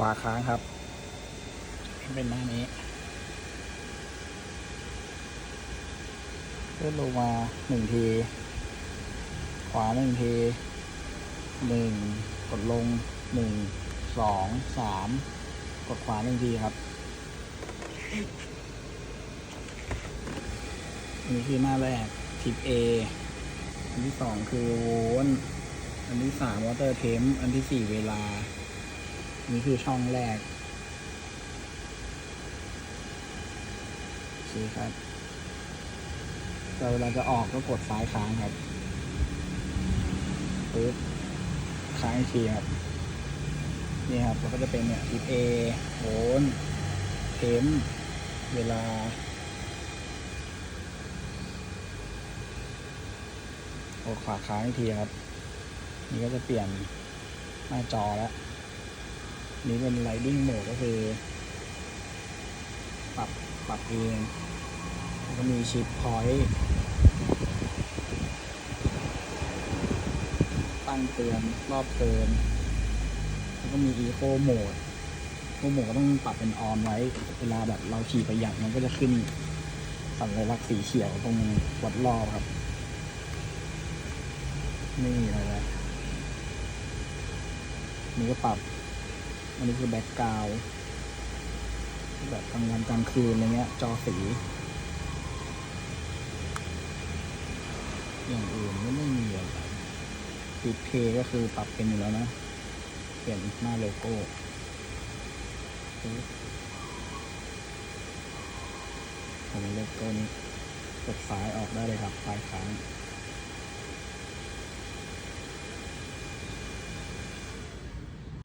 วาค้างครับ เป็นหน้านี้เลื่อนลงมาหนึ่งที ขวาหนึ่งทีหนึ่งกดลงหนึ่งสองสามกดขวาหนึ่งทีครับอันนี้คือหน้าแรกทิป A อันที่สองคือโวลต์อันที่สามวอเตอร์เทม อันที่สี่เวลาอั นนี้คือช่องแรกโอเครับแต่เวลาจะออกก็กดซ้ายค้างครับปึ๊บค้างอีกทีครับ นี่ครับแล้วก็จะเป็นเนี่ยทิป A โวลต์เทมเวลา กดขวาค้างอีกทีครับ นี่ก็จะเปลี่ยนหน้าจอแล้ว นี่เป็น Riding Mode ก็คือ ปรับปรับเองแล้วก็มีชิปพอยต์ตั้งเตือนรอบเกินแล้วก็มี Eco Mode Eco Mode ก็ต้องปรับเป็นออนไว้ เวลาแบบเราขี่ประหยัดมันก็จะขึ้นสัญลักษณ์สีเขียวตรงวัดรอบครับ นี่อะไรนะนี่ก็ปรับ อันนี้คือแบ็กกราวแบบกลางวันกลางคืนอะไรเงี้ย จอสี อย่างอื่นก็ไม่มีอะไรปิดเพย์ก็คือปรับเป็นอยู่แล้วนะ เปลี่ยนหน้าโลโก้ผมโลโก้นี้กดซ้ายออกได้เลยครับซ้ายค้าง